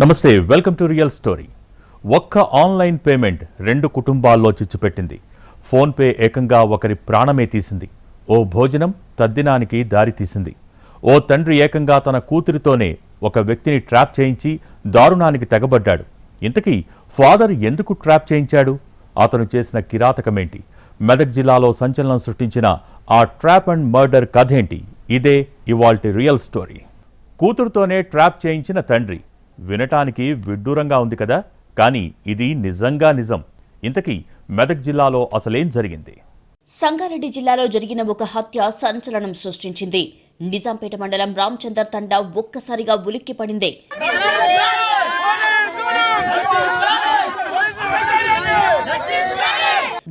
నమస్తే welcome to real story. ఒక్క online payment రెండు కుటుంబాల్లో చిచ్చుపెట్టింది. ఫోన్పే ఏకంగా ఒకరి ప్రాణమే తీసింది. ఓ భోజనం తద్దినానికి దారి తీసింది. ఓ తండ్రి ఏకంగా తన కూతురితోనే ఒక వ్యక్తిని ట్రాప్ చేయించి దారుణానికి తెగబడ్డాడు. ఇంతకీ ఫాదర్ ఎందుకు ట్రాప్ చేయించాడు? అతను చేసిన కిరాతకమేంటి? మెదక్ జిల్లాలో సంచలనం సృష్టించిన ఆ ట్రాప్ అండ్ మర్డర్ కథేంటి? ఇదే ఇవాల్టి రియల్ స్టోరీ. కూతురుతోనే ట్రాప్ చేయించిన తండ్రి వినటానికి విడ్డూరంగా ఉంది కదా? కానీ ఇది నిజంగా నిజం. ఇంతకీ మెదక్ జిల్లాలో అసలేం జరిగింది? సంగారెడ్డి జిల్లాలో జరిగిన ఒక హత్య సంచలనం సృష్టించింది. నిజాంపేట మండలం రామచందర్ తండా ఒక్కసారిగా ఉలిక్కి పడింది.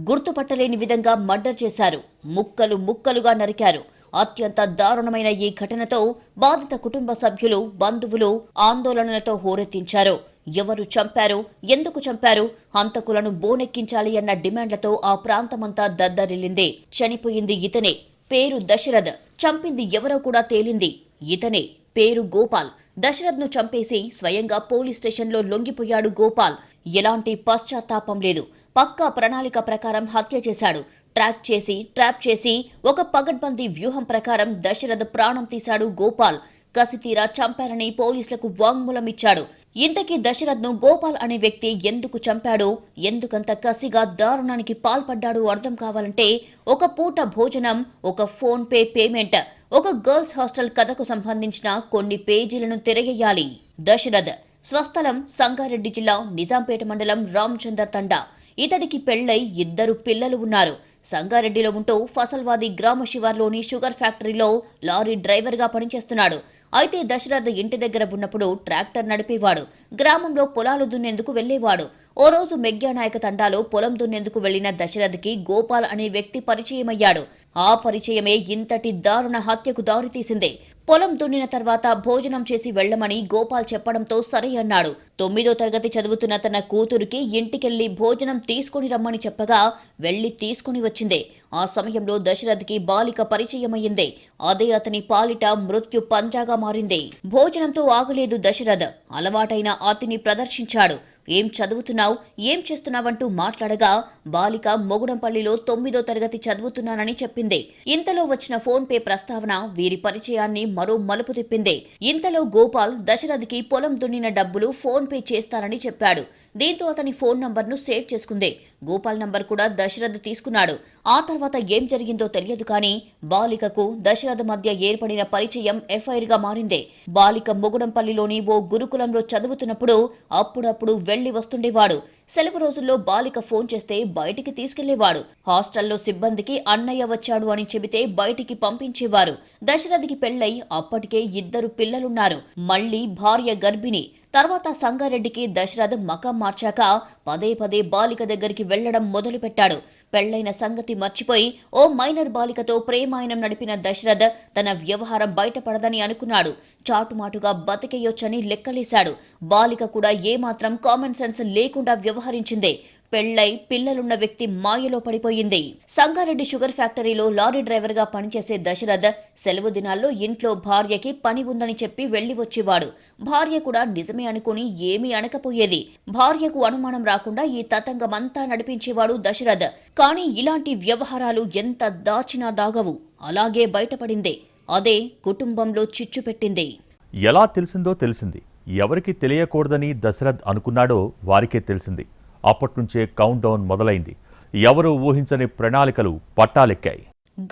గుర్తుపట్టలేని విధంగా మర్డర్ చేశారు. ముక్కలు ముక్కలుగా నరికారు. అత్యంత దారుణమైన ఈ ఘటనతో బాధిత కుటుంబ సభ్యులు బంధువులు ఆందోళనలతో హోరెత్తించారు. ఎవరు చంపారు? ఎందుకు చంపారు? హంతకులను బోనెక్కించాలి అన్న డిమాండ్లతో ఆ ప్రాంతమంతా దద్దరిల్లింది. చనిపోయింది ఇతనే. పేరు దశరథ్. చంపింది ఎవరో కూడా తేలింది. ఇతనే. పేరు గోపాల్. దశరథ్ను చంపేసి స్వయంగా పోలీస్ స్టేషన్లో లొంగిపోయాడు గోపాల్. ఎలాంటి పశ్చాత్తాపం లేదు. పక్కా ప్రణాళిక ప్రకారం హత్య చేశాడు. ట్రాక్ చేసి ట్రాప్ చేసి ఒక పగడ్బందీ వ్యూహం ప్రకారం దశరథ్ ప్రాణం తీశాడు గోపాల్. కసితీరా చంపారని పోలీసులకు వాంగ్మూలం ఇచ్చాడు ఇంతకీ దశరథ్ను గోపాల్ అనే వ్యక్తి ఎందుకు చంపాడు? ఎందుకంత కసిగా దారుణానికి పాల్పడ్డాడు అర్థం కావాలంటే ఒక పూట భోజనం ఒక ఫోన్ పే పేమెంట్ ఒక గర్ల్స్ హాస్టల్ కథకు సంబంధించిన కొన్ని పేజీలను తిరగేయాలి. దశరథ్ స్వస్థలం సంగారెడ్డి జిల్లా నిజాంపేట మండలం రామచందర్ తండా. ఇతడికి పెళ్ళై ఇద్దరు పిల్లలు ఉన్నారు. సంగారెడ్డిలో ఉంటూ ఫసల్వాది గ్రామ శివార్లోని షుగర్ ఫ్యాక్టరీలో లారీ డ్రైవర్గా పనిచేస్తున్నాడు. అయితే దశరథ్ ఇంటి దగ్గర ఉన్నప్పుడు ట్రాక్టర్ నడిపేవాడు. గ్రామంలో పొలాలు దున్నేందుకు వెళ్ళేవాడు ఓ రోజు మెగ్యానాయక తండాలో పొలం దున్నేందుకు వెళ్ళిన దశరథ్కి గోపాల్ అనే వ్యక్తి పరిచయమయ్యాడు. ఆ పరిచయమే ఇంతటి దారుణ హత్యకు దారితీసింది. పొలం దున్నిన తర్వాత భోజనం చేసి వెళ్ళమని గోపాల్ చెప్పడంతో సరే అన్నాడు. తొమ్మిదో తరగతి చదువుతున్న తన కూతురికి ఇంటికెళ్ళి భోజనం తీసుకుని రమ్మని చెప్పగా వెళ్ళి తీసుకుని వచ్చింది. ఆ సమయంలో దశరథ్కి బాలిక పరిచయమయ్యిందే. అదే అతని పాలిట మృత్యు పంజాగా మారింది. భోజనంతో ఆగలేదు దశరథ్. అలవాటైన అతిని ప్రదర్శించాడు. ఏం చదువుతున్నావు? ఏం చేస్తున్నావంటూ మాట్లాడగా బాలిక మొగుడంపల్లిలో తొమ్మిదో తరగతి చదువుతున్నానని చెప్పింది. ఇంతలో వచ్చిన ఫోన్ పే ప్రస్తావన వీరి పరిచయాన్ని మరో మలుపు తిప్పింది. ఇంతలో గోపాల్ దశరథ్కి పొలం దున్నిన డబ్బులు ఫోన్ పే చేస్తానని చెప్పాడు. దీంతో అతని ఫోన్ నంబర్ను సేవ్ చేసుకుంది. గోపాల్ నంబర్ కూడా దశరథ్ తీసుకున్నాడు. ఆ తర్వాత ఏం జరిగిందో తెలియదు కానీ బాలికకు దశరథ్ మధ్య ఏర్పడిన పరిచయం ఎఫ్ఐఆర్గా మారింది. బాలిక మొగుడంపల్లిలోని ఓ గురుకులంలో చదువుతున్నప్పుడు అప్పుడప్పుడు వెళ్ళి వస్తుండేవాడు. సెలవు రోజుల్లో బాలిక ఫోన్ చేస్తే బయటికి తీసుకెళ్ళేవాడు. హాస్టల్లో సిబ్బందికి అన్నయ్య వచ్చాడు అని చెబితే బయటికి పంపించేవారు. దశరథ్కి పెళ్ళై అప్పటికే ఇద్దరు పిల్లలున్నారు. మళ్ళీ భార్య గర్భిణి. తర్వాత సంగారెడ్డికి దశరథ్ మకం మార్చాక పదే పదే బాలిక దగ్గరికి వెళ్ళడం మొదలుపెట్టాడు. పెళ్ళైన సంగతి మర్చిపోయి ఓ మైనర్ బాలికతో ప్రేమాయణం నడిపిన దశరథ్ తన వ్యవహారం బయటపడదని అనుకున్నాడు. చాటుమాటుగా బతికేయొచ్చని లెక్కలేశాడు. బాలిక కూడా ఏమాత్రం కామన్ సెన్స్ లేకుండా వ్యవహరించిందే. పెళ్ళై పిల్లలున్న వ్యక్తి మాయలో పడిపోయింది. సంగారెడ్డి షుగర్ ఫ్యాక్టరీలో లారీ డ్రైవర్గా పనిచేసే దశరథ్ సెలవు దినాల్లో ఇంట్లో భార్యకి పని ఉందని చెప్పి వెళ్ళి వచ్చేవాడు. భార్య కూడా నిజమే అనుకుని ఏమీ అనకపోయేది. భార్యకు అనుమానం రాకుండా ఈ తతంగమంతా నడిపించేవాడు దశరథ్. కానీ ఇలాంటి వ్యవహారాలు ఎంత దాచినా దాగవు. అలాగే బయటపడింది. అదే కుటుంబంలో చిచ్చు పెట్టింది. ఎలా తెలిసిందో తెలిసింది. ఎవరికి తెలియకూడదని దశరథ్ అనుకున్నాడో వారికే తెలిసింది. అప్పట్నుంచే కౌంట్ డౌన్ మొదలైంది. ఎవరూ ఊహించని ప్రణాళికలు పట్టాలెక్కాయి.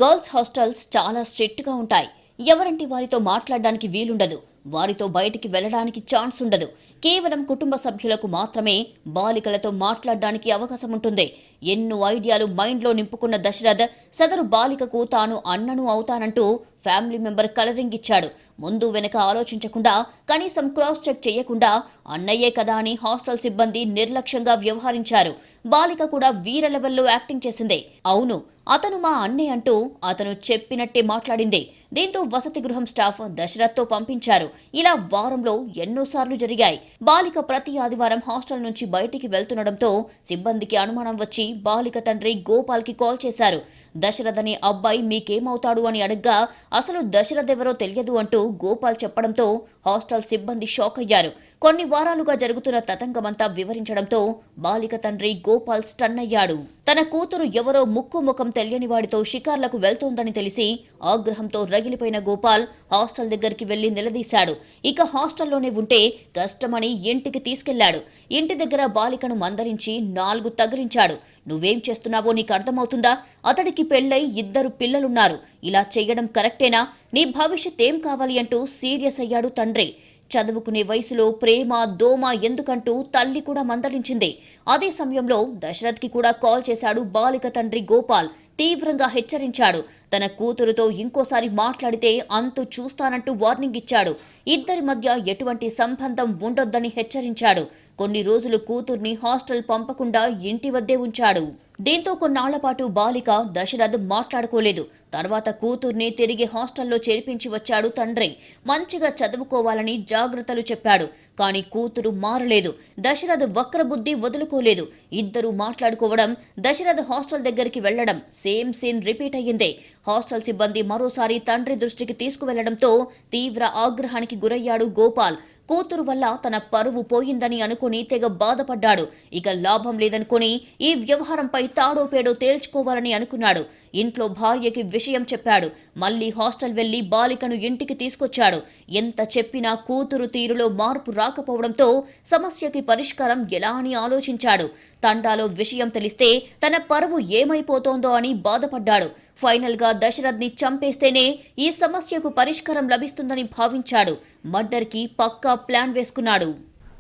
గర్ల్స్ హాస్టల్స్ చాలా స్ట్రిక్ట్గా ఉంటాయి. ఎవరంటి వారితో మాట్లాడడానికి వీలుండదు. వారితో బయటికి వెళ్ళడానికి ఛాన్స్ ఉండదు. కేవలం కుటుంబ సభ్యులకు మాత్రమే బాలికలతో మాట్లాడడానికి అవకాశం ఉంటుంది. ఎన్నో ఐడియాలు మైండ్లో నింపుకున్న దశరథ్ సదరు బాలికకు తాను అన్నను అవుతానంటూ ఫ్యామిలీ మెంబర్ కలరింగ్ ఇచ్చాడు. ముందు వెనక ఆలోచించకుండా కనీసం క్రాస్ చెక్ చేయకుండా అన్నయ్యే కదా అని హాస్టల్ సిబ్బంది నిర్లక్ష్యంగా వ్యవహరించారు. బాలిక కూడా వీర లెవెల్లో యాక్టింగ్ చేసింది. అవును అతను మా అన్నే అంటూ అతను చెప్పినట్టే మాట్లాడింది. దీంతో వసతి గృహం స్టాఫ్ దశరథ్తో పంపించారు. ఇలా వారంలో ఎన్నోసార్లు జరిగాయి. బాలిక ప్రతి ఆదివారం హాస్టల్ నుంచి బయటికి వెళ్తుండడంతో సిబ్బందికి అనుమానం వచ్చి బాలిక తండ్రి గోపాల్కి కాల్ చేశారు. దశరథని అబ్బాయి మీకేమవుతాడు? అని అడగ్గా అసలు దశరథ్ ఎవరో తెలియదు అంటూ గోపాల్ చెప్పడంతో హాస్టల్ సిబ్బంది షాక్ అయ్యారు. కొన్ని వారాలుగా జరుగుతున్న తతంగమంతా వివరించడంతో బాలిక తండ్రి గోపాల్ స్టన్ అయ్యాడు. తన కూతురు ఎవరో ముక్కు ముఖం తెలియని వాడితో షికార్లకు వెళ్తోందని తెలిసి ఆగ్రహంతో రగిలిపోయిన గోపాల్ హాస్టల్ దగ్గరికి వెళ్ళి నిలదీశాడు. ఇక హాస్టల్లోనే ఉంటే కష్టమని ఇంటికి తీసుకెళ్ళాడు. ఇంటి దగ్గర బాలికను మందరించి నాలుగు తగిలించాడు. నువ్వేం చేస్తున్నావో నీకు అర్థమవుతుందా? అతడికి పెళ్ళై ఇద్దరు పిల్లలున్నారు. ఇలా చేయడం కరెక్టేనా? నీ భవిష్యత్ ఏం కావాలి అంటూ సీరియస్ అయ్యాడు తండ్రి. చదువుకునే వయసులో ప్రేమ దోమ ఎందుకంటూ తల్లి కూడా మందలించింది. అదే సమయంలో దశరథ్కి కూడా కాల్ చేశాడు బాలిక తండ్రి గోపాల్. తీవ్రంగా హెచ్చరించాడు. తన కూతురుతో ఇంకోసారి మాట్లాడితే అంతు చూస్తానంటూ వార్నింగ్ ఇచ్చాడు. ఇద్దరి మధ్య ఎటువంటి సంబంధం ఉండొద్దని హెచ్చరించాడు. కొన్ని రోజులు కూతుర్ని హాస్టల్ పంపకుండా ఇంటి వద్దే ఉంచాడు. దీంతో కొన్నాళ్ళ పాటు బాలిక దశరథ్ మాట్లాడుకోలేదు. తర్వాత కూతుర్ని తిరిగి హాస్టల్లో చేర్పించి వచ్చాడు తండ్రి. మంచిగా చదువుకోవాలని జాగ్రత్తలు చెప్పాడు. కానీ కూతురు మారలేదు. దశరథ్ వక్రబుద్ధి వదులుకోలేదు. ఇద్దరు మాట్లాడుకోవడం దశరథ్ హాస్టల్ దగ్గరికి వెళ్ళడం సేమ్ సీన్ రిపీట్ అయ్యిందే. హాస్టల్ సిబ్బంది మరోసారి తండ్రి దృష్టికి తీసుకువెళ్ళడంతో తీవ్ర ఆగ్రహానికి గురయ్యాడు గోపాల్. కూతురు వల్ల తన పరువు పోయిందని అనుకుని తెగ బాధపడ్డాడు. ఇక లాభం లేదనుకుని ఈ వ్యవహారంపై తాడోపేడో తేల్చుకోవాలని అనుకున్నాడు. ఇంట్లో భార్యకి విషయం చెప్పాడు. మళ్ళీ హాస్టల్ వెళ్ళి బాలికను ఇంటికి తీసుకొచ్చాడు. ఎంత చెప్పినా కూతురు తీరులో మార్పు రాకపోవడంతో సమస్యకి పరిష్కారం ఎలా అని ఆలోచించాడు. తండాలో విషయం తెలిస్తే తన పరువు ఏమైపోతోందో అని బాధపడ్డాడు. ఫైనల్గా దశరథ్ని చంపేస్తేనే ఈ సమస్యకు పరిష్కారం లభిస్తుందని భావించాడు. మర్డర్కి పక్కా ప్లాన్ వేసుకున్నాడు.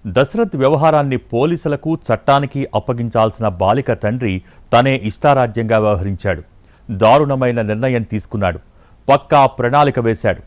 దశరథ్ వ్యవహారాన్ని పోలీసులకు చట్టానికి అప్పగించాల్సిన బాలిక తండ్రి తనే ఇష్టారాజ్యంగా వ్యవహరించాడు. దారుణమైన నిర్ణయం తీసుకున్నాడు. పక్కా ప్రణాళిక వేశాడు.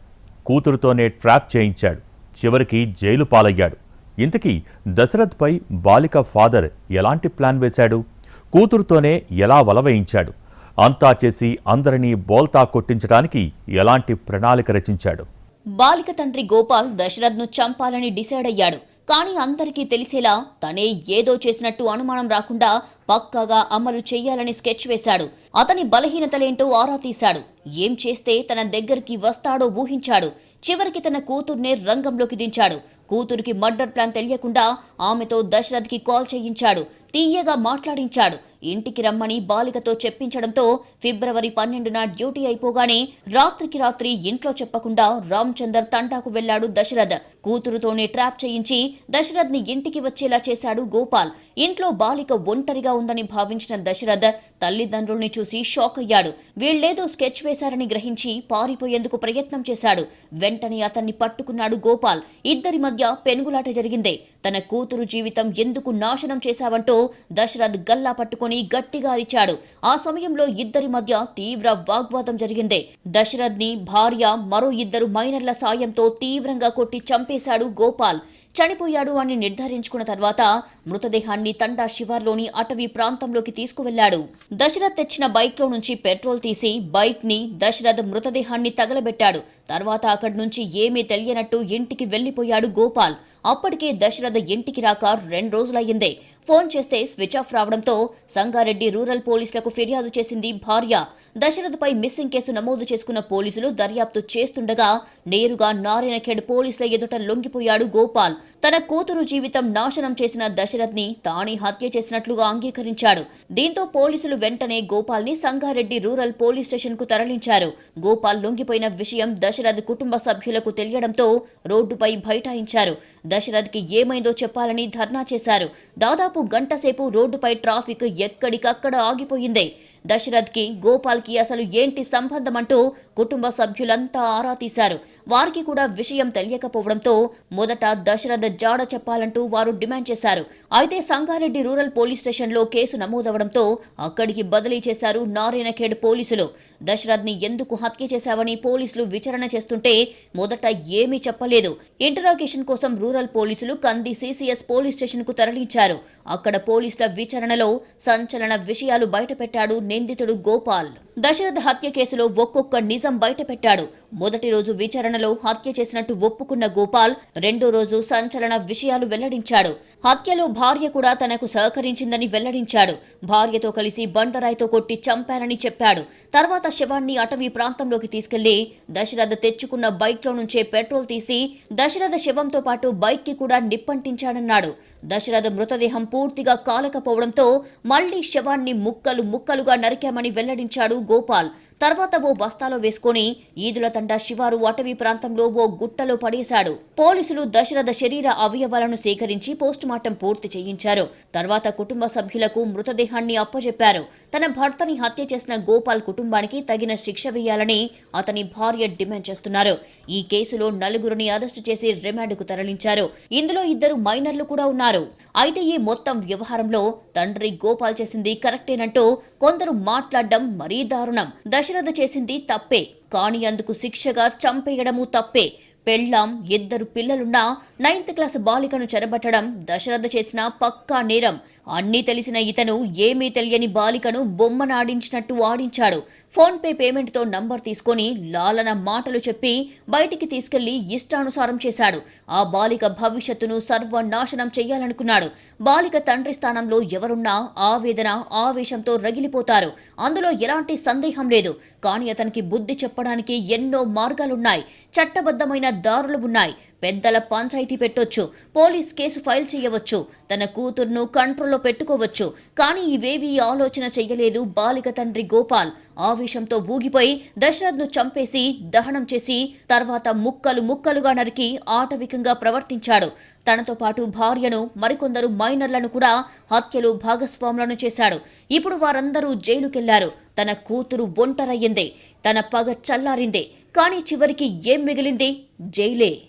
కూతురుతోనే ట్రాప్ చేయించాడు. చివరికి జైలు పాలయ్యాడు. ఇంతకీ దశరథ్పై బాలిక ఫాదర్ ఎలాంటి ప్లాన్ వేశాడు? కూతురుతోనే ఎలా వలవేయించాడు అంతా చేసి అందరినీ బోల్తా కొట్టించడానికి ఎలాంటి ప్రణాళిక రచించాడు? బాలిక తండ్రి గోపాల్ దశరథ్ను చంపాలని డిసైడ్ అయ్యాడు. కానీ అందరికీ తెలిసేలా తనే ఏదో చేసినట్టు అనుమానం రాకుండా పక్కాగా అమలు చేయాలని స్కెచ్ వేశాడు. అతని బలహీనతలేంటో ఆరా తీశాడు. ఏం చేస్తే తన దగ్గరికి వస్తాడో ఊహించాడు. చివరికి తన కూతుర్నే రంగంలోకి దించాడు. కూతురికి మర్డర్ ప్లాన్ తెలియకుండా ఆమెతో దశరథ్కి కాల్ చేయించాడు. తీయగా మాట్లాడించాడు. ఇంటికి రమ్మని బాలికతో చెప్పించడంతో ఫిబ్రవరి పన్నెండున డ్యూటీ అయిపోగానే రాత్రికి రాత్రి ఇంట్లో చెప్పకుండా రామచందర్ తండాకు వెళ్ళాడు దశరథ్. కూతురుతోనే ట్రాప్ చేయించి దశరథ్ని ఇంటికి వచ్చేలా చేశాడు గోపాల్. ఇంట్లో బాలిక ఒంటరిగా ఉందని భావించిన దశరథ్ తల్లిదండ్రుల్ని చూసి షాక్ అయ్యాడు. వీళ్ళేదో స్కెచ్ వేశారని గ్రహించి పారిపోయేందుకు ప్రయత్నం చేశాడు. వెంటనే అతన్ని పట్టుకున్నాడు గోపాల్. ఇద్దరి మధ్య పెనుగులాట జరిగిందే. తన కూతురు జీవితం ఎందుకు నాశనం చేశావంటూ దశరథ్ గల్లా పట్టుకుని గట్టిగా అరిచాడు. ఆ సమయంలో ఇద్దరి మధ్య తీవ్ర వాగ్వాదం జరిగిందే. దశరథ్ని భార్య మరో ఇద్దరు మైనర్ల సాయంతో తీవ్రంగా కొట్టి చంపేశాడు గోపాల్. చనిపోయాడు అని నిర్ధారించుకున్న తర్వాత మృతదేహాన్ని తండా శివార్లోని అటవీ ప్రాంతంలోకి తీసుకువెళ్ళాడు. దశరథ్ తెచ్చిన బైక్లో నుంచి పెట్రోల్ తీసి బైక్ని దశరథ్ మృతదేహాన్ని తగలబెట్టాడు. తర్వాత అక్కడి నుంచి ఏమీ తెలియనట్టు ఇంటికి వెళ్ళిపోయాడు గోపాల్. అప్పటికే దశరథ ఇంటికి రాక రెండు రోజులయ్యిందే. ఫోన్ చేస్తే స్విచ్ ఆఫ్ రావడంతో సంగారెడ్డి రూరల్ పోలీసులకు ఫిర్యాదు చేసింది భార్య. దశరథపై మిస్సింగ్ కేసు నమోదు చేసుకున్న పోలీసులు దర్యాప్తు చేస్తుండగా నేరుగా నారాయణఖేడ్ పోలీసుల ఎదుట లొంగిపోయాడు గోపాల్. తన కూతురు జీవితం నాశనం చేసిన దశరథ్ని తానే హత్య చేసినట్లుగా అంగీకరించాడు. దీంతో పోలీసులు వెంటనే గోపాల్ని సంగారెడ్డి రూరల్ పోలీస్ స్టేషన్కు తరలించారు. గోపాల్ లొంగిపోయిన విషయం దశరథ్ కుటుంబ సభ్యులకు తెలియడంతో రోడ్డుపై బైఠాయించారు. దశరథ్కి ఏమైందో చెప్పాలని ధర్నా చేశారు. దాదాపు గంట సేపు రోడ్డుపై ట్రాఫిక్ ఎక్కడికక్కడ ఆగిపోయింది. దశరథ్కి గోపాల్కి అసలు ఏంటి సంబంధం అంటూ కుటుంబ సభ్యులంతా ఆరా తీశారు. వారికి కూడా విషయం తెలియకపోవడంతో మొదట దశరథ్ జాడ చెప్పాలంటూ వారు డిమాండ్ చేశారు. అయితే సంగారెడ్డి రూరల్ పోలీస్ స్టేషన్లో కేసు నమోదవడంతో అక్కడికి బదిలీ చేశారు నారాయణఖేడ్ పోలీసులు. దశరథ్ని ఎందుకు హత్య చేశావని పోలీసులు విచారణ చేస్తుంటే మొదట ఏమీ చెప్పలేదు. ఇంటరాగేషన్ కోసం రూరల్ పోలీసులు కంది సిసిఎస్ పోలీస్ స్టేషన్కు తరలించారు. అక్కడ పోలీసుల విచారణలో సంచలన విషయాలు బయటపెట్టాడు నిందితుడు గోపాల్. దశరథ హత్య కేసులో ఒక్కొక్క నిజం బయటపెట్టాడు. మొదటి రోజు విచారణలో హత్య చేసినట్టు ఒప్పుకున్న గోపాల్ రెండో రోజు సంచలన విషయాలు వెల్లడించాడు. హత్యలో భార్య కూడా తనకు సహకరించిందని వెల్లడించాడు. భార్యతో కలిసి బండరాయితో కొట్టి చంపారని చెప్పాడు. తర్వాత శవాన్ని అటవీ ప్రాంతంలోకి తీసుకెళ్ళి దశరథ తెచ్చుకున్న బైక్లో నుంచే పెట్రోల్ తీసి దశరథ శవంతో పాటు బైక్కి కూడా నిప్పంటించాడన్నాడు. దశరథ మృతదేహం పూర్తిగా కాలకపోవడంతో మళ్ళీ శవాన్ని ముక్కలు ముక్కలుగా నరికామని వెల్లడించాడు గోపాల్. తర్వాత ఓ బస్తాలో వేసుకొని ఈదుల తండ శివారు అటవీ ప్రాంతంలో ఓ గుట్టలో పడేశాడు. పోలీసులు దశరథ శరీర అవయవాలను సేకరించి పోస్టుమార్టం పూర్తి చేయించారు. తర్వాత కుటుంబ సభ్యులకు మృతదేహాన్ని అప్పజెప్పారు. తన భర్తని హత్య చేసిన గోపాల్ కుటుంబానికి తగిన శిక్ష వేయాలని అతని భార్య డిమాండ్ చేస్తున్నారు. ఈ కేసులో నలుగురిని అరెస్టు చేసి రిమాండ్కు తరలించారు. ఇందులో ఇద్దరు మైనర్లు కూడా ఉన్నారు. అయితే ఈ మొత్తం వ్యవహారంలో తండ్రి గోపాల్ చేసింది కరెక్టేనంటూ కొందరు మాట్లాడడం మరీ దారుణం. దశరథ చేసింది తప్పే కానీ అందుకు శిక్షగా చంపేయడము తప్పే. పెళ్ళాం ఇద్దరు పిల్లలున్నా నైన్త్ క్లాస్ బాలికను చెరబట్టడం దశరథ చేసిన పక్కా నేరం. అన్నీ తెలిసిన ఇతను ఏమీ తెలియని బాలికను బొమ్మనాడించినట్టు ఆడించాడు. ఫోన్పే పేమెంట్తో నంబర్ తీసుకొని లాలన మాటలు చెప్పి బయటికి తీసుకెళ్ళి ఇష్టానుసారం చేశాడు. ఆ బాలిక భవిష్యత్తును సర్వనాశనం చేయాలనుకున్నాడు. బాలిక తండ్రి స్థానంలో ఎవరున్నా ఆవేదన ఆవేశంతో రగిలిపోతారు. అందులో ఎలాంటి సందేహం లేదు. కానీ అతనికి బుద్ధి చెప్పడానికి ఎన్నో మార్గాలున్నాయి. చట్టబద్ధమైన దారులు ఉన్నాయి. పెద్దల పంచాయతీ పెట్టొచ్చు పోలీస్ కేసు ఫైల్ చేయవచ్చు తన కూతుర్ను కంట్రోల్లో పెట్టుకోవచ్చు. కానీ ఇవేవీ ఆలోచన చెయ్యలేదు బాలిక తండ్రి గోపాల్. ఆవేశంతో ఊగిపోయి దశరథ్ను చంపేసి దహనం చేసి తర్వాత ముక్కలు ముక్కలుగా నరికి ఆటవికంగా ప్రవర్తించాడు. తనతో పాటు భార్యను మరికొందరు మైనర్లను కూడా హత్యలు భాగస్వాములను చేశాడు. ఇప్పుడు వారందరూ జైలుకెళ్ళారు. తన కూతురు ఒంటరయ్యింది. తన పగ చల్లారింది. కానీ చివరికి ఏం మిగిలింది? జైలే.